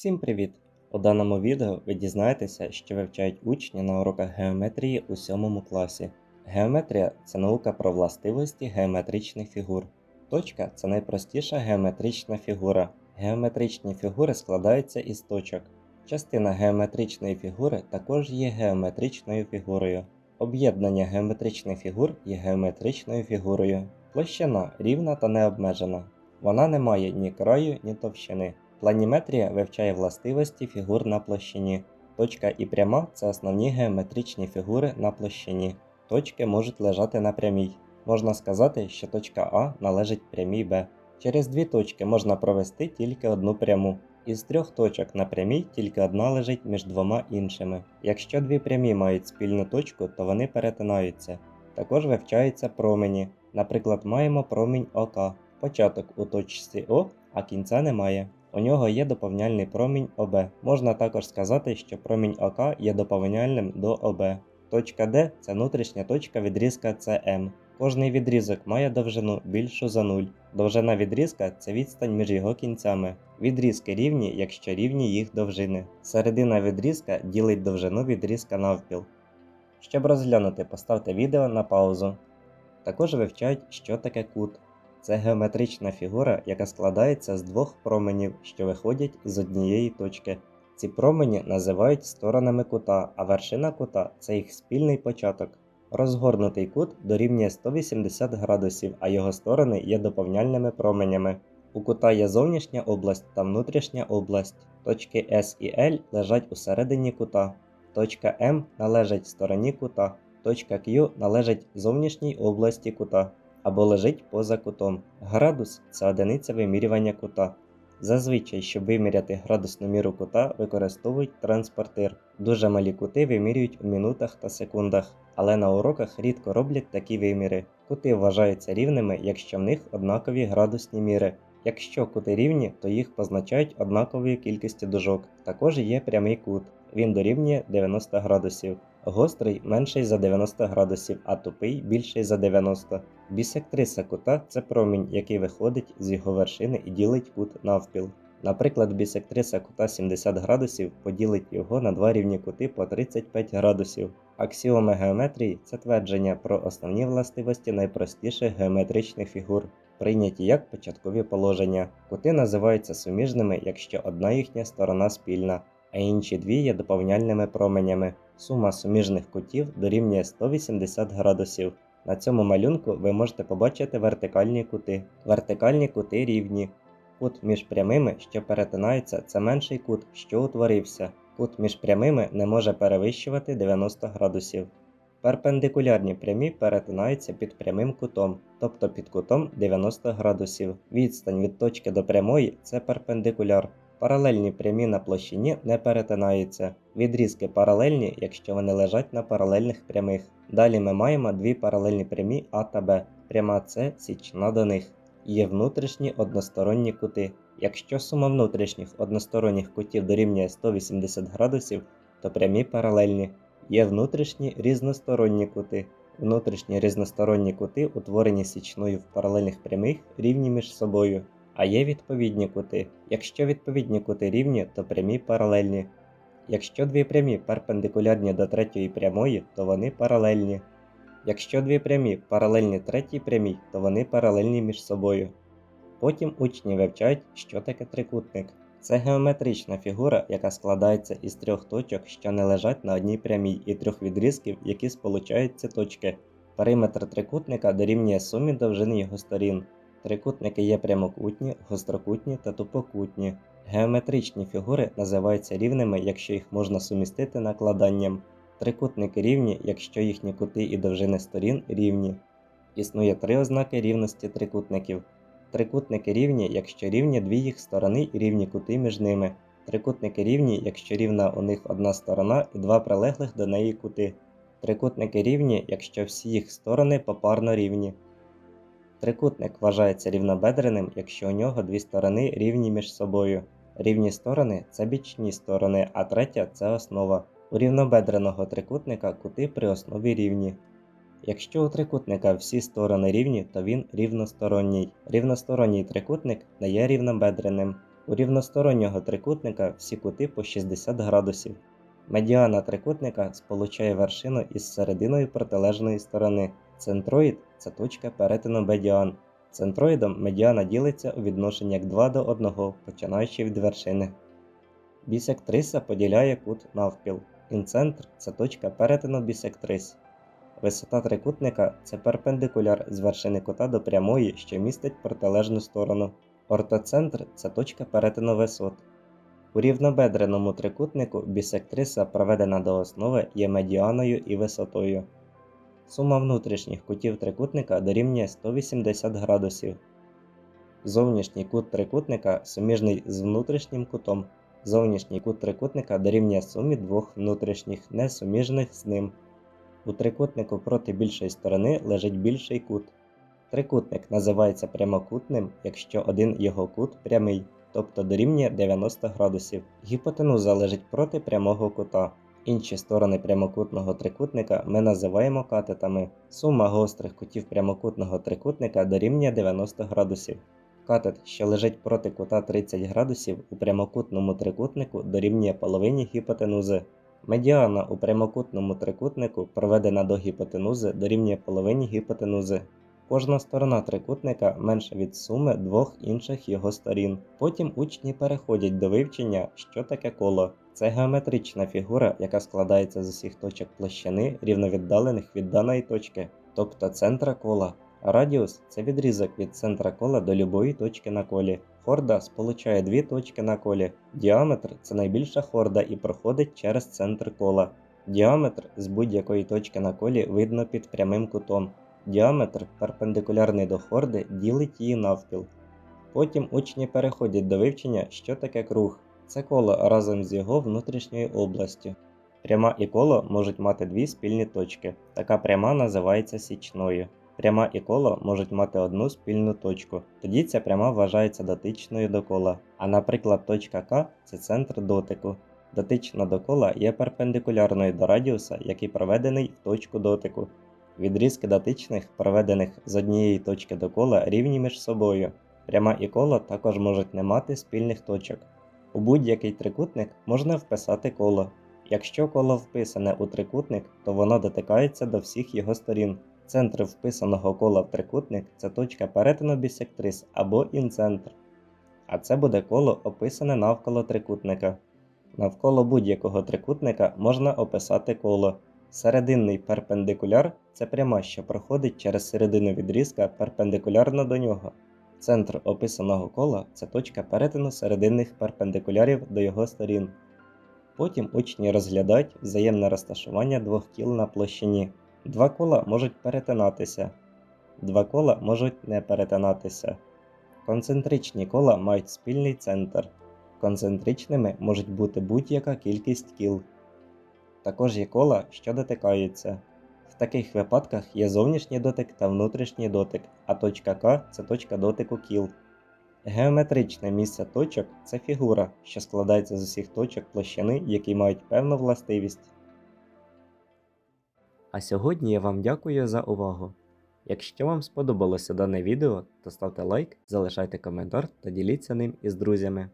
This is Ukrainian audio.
Всім привіт! У даному відео ви дізнаєтеся, що вивчають учні на уроках геометрії у 7 класі. Геометрія це наука про властивості геометричних фігур. Точка це найпростіша геометрична фігура. Геометричні фігури складаються із точок. Частина геометричної фігури також є геометричною фігурою. Об'єднання геометричних фігур є геометричною фігурою. Площина рівна та необмежена. Вона не має ні краю, ні товщини. Планіметрія вивчає властивості фігур на площині. Точка і пряма це основні геометричні фігури на площині. Точки можуть лежати на прямій. Можна сказати, що точка А належить прямій Б. Через дві точки можна провести тільки одну пряму. Із трьох точок на прямій тільки одна лежить між двома іншими. Якщо дві прямі мають спільну точку, то вони перетинаються. Також вивчаються промені. Наприклад, маємо промінь ОК. Початок у точці О, а кінця немає. У нього є доповняльний промінь ОБ. Можна також сказати, що промінь ОК є доповняльним до ОБ. Точка Д це внутрішня точка відрізка CM. Кожний відрізок має довжину більшу за 0. Довжина відрізка це відстань між його кінцями. Відрізки рівні, якщо рівні їх довжини. Середина відрізка ділить довжину відрізка навпіл. Щоб розглянути, поставте відео на паузу. Також вивчають, що таке кут. Це геометрична фігура, яка складається з двох променів, що виходять з однієї точки. Ці промені називають сторонами кута, а вершина кута це їх спільний початок. Розгорнутий кут дорівнює 180 градусів, а його сторони є доповняльними променями. У кута є зовнішня область та внутрішня область. Точки S і L лежать усередині кута. Точка M належить стороні кута. Точка Q належить зовнішній області кута або лежить поза кутом. Градус це одиниця вимірювання кута. Зазвичай, щоб виміряти градусну міру кута, використовують транспортир. Дуже малі кути вимірюють у минутах та секундах, але на уроках рідко роблять такі виміри. Кути вважаються рівними, якщо в них однакові градусні міри. Якщо кути рівні, то їх позначають однаковою кількістю дужок. Також є прямий кут. Він дорівнює 90 градусів. Гострий менший за 90 градусів, а тупий більший за 90. Бісектриса кута це промінь, який виходить з його вершини і ділить кут навпіл. Наприклад, бісектриса кута 70 градусів поділить його на два рівні кути по 35 градусів. Аксіоми геометрії це твердження про основні властивості найпростіших геометричних фігур, прийняті як початкові положення. Кути називаються суміжними, якщо одна їхня сторона спільна, а інші дві є доповняльними променями. Сума суміжних кутів дорівнює 180 градусів. На цьому малюнку ви можете побачити вертикальні кути. Вертикальні кути рівні. Кут між прямими, що перетинаються, це менший кут, що утворився. Кут між прямими не може перевищувати 90 градусів. Перпендикулярні прямі перетинаються під прямим кутом, тобто під кутом 90 градусів. Відстань від точки до прямої це перпендикуляр. Паралельні прямі на площині не перетинаються. Відрізки паралельні, якщо вони лежать на паралельних прямих. Далі ми маємо дві паралельні прямі А та Б. Пряма С січна до них. Є внутрішні односторонні кути. Якщо сума внутрішніх односторонніх кутів дорівнює 180 градусів, то прямі паралельні. Є внутрішні різносторонні кути. Внутрішні різносторонні кути, утворені січною в паралельних прямих, рівні між собою. А є відповідні кути. Якщо відповідні кути рівні, то прямі паралельні. Якщо дві прямі перпендикулярні до третьої прямої, то вони паралельні. Якщо дві прямі паралельні третій прямій, то вони паралельні між собою. Потім учні вивчають, що таке трикутник. Це геометрична фігура, яка складається із трьох точок, що не лежать на одній прямій, і трьох відрізків, які сполучають ці точки. Периметр трикутника дорівнює сумі довжин його сторін. Трикутники є прямокутні, гострокутні та тупокутні. Геометричні фігури називаються рівними, якщо їх можна сумістити накладанням. Трикутники рівні, якщо їхні кути і довжини сторін рівні. Існує три ознаки рівності трикутників. Трикутники рівні, якщо рівні дві їх сторони і рівні кути між ними. Трикутники рівні, якщо рівна у них одна сторона і два прилеглих до неї кути. Трикутники рівні, якщо всі їх сторони попарно рівні. Трикутник вважається рівнобедреним, якщо у нього дві сторони рівні між собою. Рівні сторони це бічні сторони, а третя це основа. У рівнобедреного трикутника кути при основі рівні. Якщо у трикутника всі сторони рівні, то він рівносторонній. Рівносторонній трикутник не є рівнобедреним. У рівностороннього трикутника всі кути по 60 градусів. Медіана трикутника сполучає вершину із серединою протилежної сторони. Центроїд це точка перетину медіан. Центроїдом медіана ділиться у відношенні як 2 до 1, починаючи від вершини. Бісектриса поділяє кут навпіл. Інцентр це точка перетину бісектрис. Висота трикутника це перпендикуляр з вершини кута до прямої, що містить протилежну сторону. Ортоцентр це точка перетину висот. У рівнобедреному трикутнику бісектриса, проведена до основи, є медіаною і висотою. Сума внутрішніх кутів трикутника дорівнює 180 градусів. Зовнішній кут трикутника суміжний з внутрішнім кутом. Зовнішній кут трикутника дорівнює сумі двох внутрішніх, несуміжних з ним. У трикутнику проти більшої сторони лежить більший кут. Трикутник називається прямокутним, якщо один його кут прямий, тобто дорівнює 90 градусів. Гіпотенуза лежить проти прямого кута. Інші сторони прямокутного трикутника ми називаємо катетами. Сума гострих кутів прямокутного трикутника дорівнює 90 градусів. Катет, що лежить проти кута 30 градусів у прямокутному трикутнику дорівнює половині гіпотенузи. Медіана у прямокутному трикутнику, проведена до гіпотенузи, дорівнює половині гіпотенузи. Кожна сторона трикутника менша від суми двох інших його сторін. Потім учні переходять до вивчення, що таке коло. Це геометрична фігура, яка складається з усіх точок площини, рівновіддалених від даної точки, тобто центра кола. Радіус це відрізок від центра кола до любої точки на колі. Хорда сполучає дві точки на колі. Діаметр це найбільша хорда і проходить через центр кола. Діаметр з будь-якої точки на колі видно під прямим кутом. Діаметр, перпендикулярний до хорди, ділить її навпіл. Потім учні переходять до вивчення, що таке круг. Це коло разом з його внутрішньою областю. Пряма і коло можуть мати дві спільні точки. Така пряма називається січною. Пряма і коло можуть мати одну спільну точку, тоді ця пряма вважається дотичною до кола. А наприклад, точка К це центр дотику. Дотична до кола є перпендикулярною до радіуса, який проведений в точку дотику. Відрізки дотичних, проведених з однієї точки до кола, рівні між собою. Пряма і коло також можуть не мати спільних точок. У будь-який трикутник можна вписати коло. Якщо коло вписане у трикутник, то воно дотикається до всіх його сторін. Центр вписаного кола в трикутник це точка перетину бісектрис або інцентр. А це буде коло, описане навколо трикутника. Навколо будь-якого трикутника можна описати коло. Серединний перпендикуляр це пряма, що проходить через середину відрізка перпендикулярно до нього. Центр описаного кола це точка перетину серединних перпендикулярів до його сторін. Потім учні розглядають взаємне розташування двох кіл на площині. Два кола можуть перетинатися, два кола можуть не перетинатися. Концентричні кола мають спільний центр. Концентричними можуть бути будь-яка кількість кіл. Також є кола, що дотикаються. В таких випадках є зовнішній дотик та внутрішній дотик, а точка К це точка дотику кіл. Геометричне місце точок це фігура, що складається з усіх точок площини, які мають певну властивість. А сьогодні я вам дякую за увагу. Якщо вам сподобалося дане відео, то ставте лайк, залишайте коментар та діліться ним із друзями.